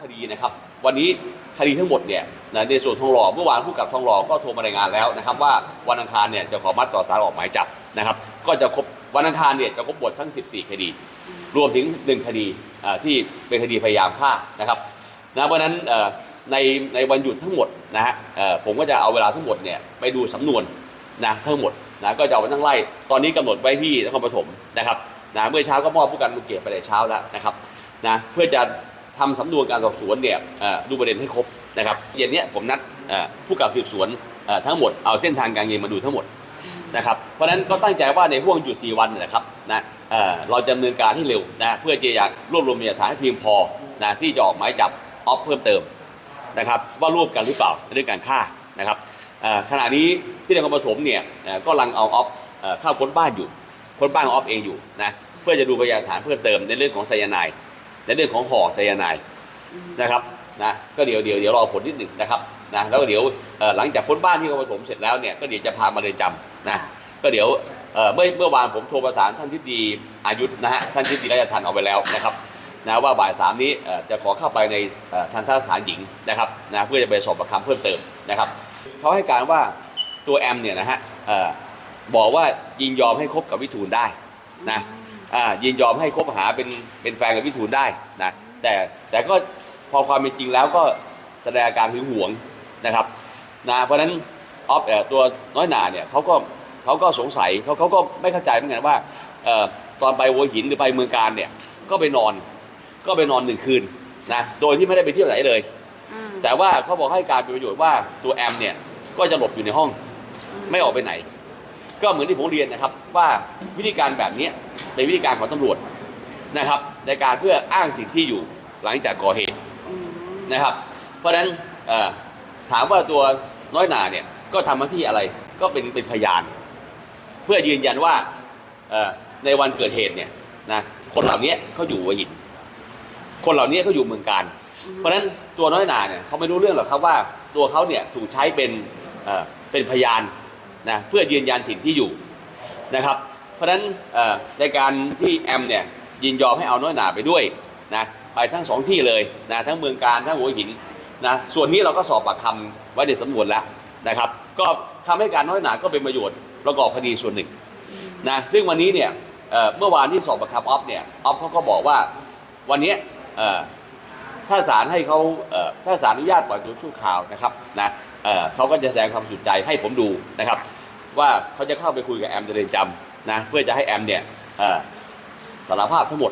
ทีนะครับ วันนี้คดีทั้งหมดเนี่ยนะในส่วนทองหล่อเมื่อวานผู้กับทองหล่อก็โทรมารายงานแล้วนะครับ ว่าวันอังคารเนี่ยจะขอมัดต่อสารออกหมายจับนะครับ ก็จะครบวันอังคารเนี่ยจะครบบททั้ง 14 คดี รวมถึง 1 คดีที่เป็นคดีพยายามฆ่านะครับนะเพราะนั้นในในวันหยุดทั้งหมดนะฮะผมก็จะเอาเวลาทั้งหมดเนี่ยไปดูสำนวนนะทั้งหมดนะก็จะเอาไปทั้งไล่ตอนนี้กำหนดไว้ที่นครปฐมนะครับนะเมื่อเช้าก็มอบผู้การลูกเกตไปแต่เช้าแล้วนะครับนะเพื่อจะ ทำสำนวนการสอบสวนเนี่ยดูประเด็นให้ครบนะครับเย็นนี้ผมนัดผู้กับสืบสวนทั้งหมดเอาเส้นทางการเงินมาดูทั้งหมดนะครับเพราะฉะนั้นก็ตั้งใจว่าในห่วงหยุด4วันนะครับนะเเราจะดำเนินการให้เร็วนะเพื่อที่จะรวบรวมพยานหลักฐานให้เพียงพอนะที่จะออกหมายจับออฟเพิ่มเติมนะครับว่าร่วมกันหรือเปล่าในเรื่องการฆ่านะครับขณะนี้ที่นครปฐมเนี่ยก็กำลังเอาออฟเข้าค้นบ้านอยู่ค้นบ้านของออฟเองอยู่นะเพื่อจะดูพยานฐานเพิ่มเติมในเรื่องของไซยาไนด์ ในเรื่องของห่อไซยาไนด์นะครับนะก็เดี๋ยวเดี๋ยวเดี๋ยวรอผลนิดหนึ่งนะครับนะแล้วก็เดี๋ยวหลังจากค้นบ้านที่นครปฐมเสร็จแล้วเนี่ยก็เดี๋ยวจะพามาเรือนจำนะก็เดี๋ยวเมื่อเมื่อวานผมโทรประสานท่านทิบดีอายุนะฮะท่านทิบดีราชทันเอาไปแล้วนะครับนะว่าบ่ายสามนี้จะขอเข้าไปในทันทสถานหญิงนะครับนะเพื่อจะไปสอบประคำเพิ่มเติมนะครับเขาให้การว่าตัวแอมเนี่ยนะฮะบอกว่ายินยอมให้คบกับวิทูลได้นะ ยินยอมให้คบหาเป็นเป็นแฟนกับวิทูลได้นะแต่แต่ก็พอความเป็นจริงแล้วก็แสดงอาการหึงหวงนะครับนะเพราะฉะนั้นออฟเอ่อตัวน้อยหนาเนี่ยเขาก็เขาก็สงสัยเขาเขาก็ไม่เข้าใจเหมือนกันว่าเอ่อตอนไปหัวหินหรือไปเมืองการเนี่ยก็ไปนอนก็ไปนอนหนึ่งคืนนะโดยที่ไม่ได้ไปเที่ยวไหนเลยอืมแต่ว่าเขาบอกให้การเป็นประโยชน์ว่าตัวแอมเนี่ยก็จะหลบอยู่ในห้อง ไม่ออกไปไหน ก็เหมือนที่ผมเรียนนะครับว่าวิธีการแบบเนี้ ยเป็นวิธีการของตำรวจนะครับ ในการเพื่ออ้างถิ่นที่อยู่หลังจากก่อเหตุนะครับ เพราะฉะนั้นถามว่าตัวน้อยหนาเนี่ยก็ทำหน้าที่อะไรก็เป็นเป็นพยาน เพื่อยืนยันว่าในวันเกิดเหตุเนี่ยนะคนเหล่านี้เขาอยู่หัวหิน คนเหล่านี้เขาอยู่เมืองการ เพราะฉะนั้นตัวน้อยหนาเนี่ยเขาไม่รู้เรื่องหรอกครับว่าตัวเขาเนี่ยถูกใช้เป็นเป็นพยานนะเพื่อยืนยันถิ่นที่อยู่นะครับ ราะฉะนั้นในการที่แอมเนี่ยยินยอมให้เอาน้อยหนาไปด้วยนะไปทั้งสองที่เลยนะทั้งเมืองการทั้งหัวหินนะส่วนนี้เราก็สอบปากคำไว้ในสำนวนแล้วนะครับ ก็ทำให้การน้อยหนาก็เป็นประโยชน์ประกอบคดีส่วนหนึ่งนะซึ่งวันนี้เนี่ยเมื่อวานที่สอบปากคำออฟเนี่ยออฟเขาก็บอกว่าวันนี้ถ้าศาลให้เขาถ้าศาลอนุญาตปล่อยตัวชั่วคราวนะครับนะเขาก็จะแสดงความสุดใจให้ผมดูนะครับ ว่าเขาจะเข้าไปคุยกับแอมในเรือนจำ นะเพื่อจะให้แอมเนี่ยสารภาพทั้งหมด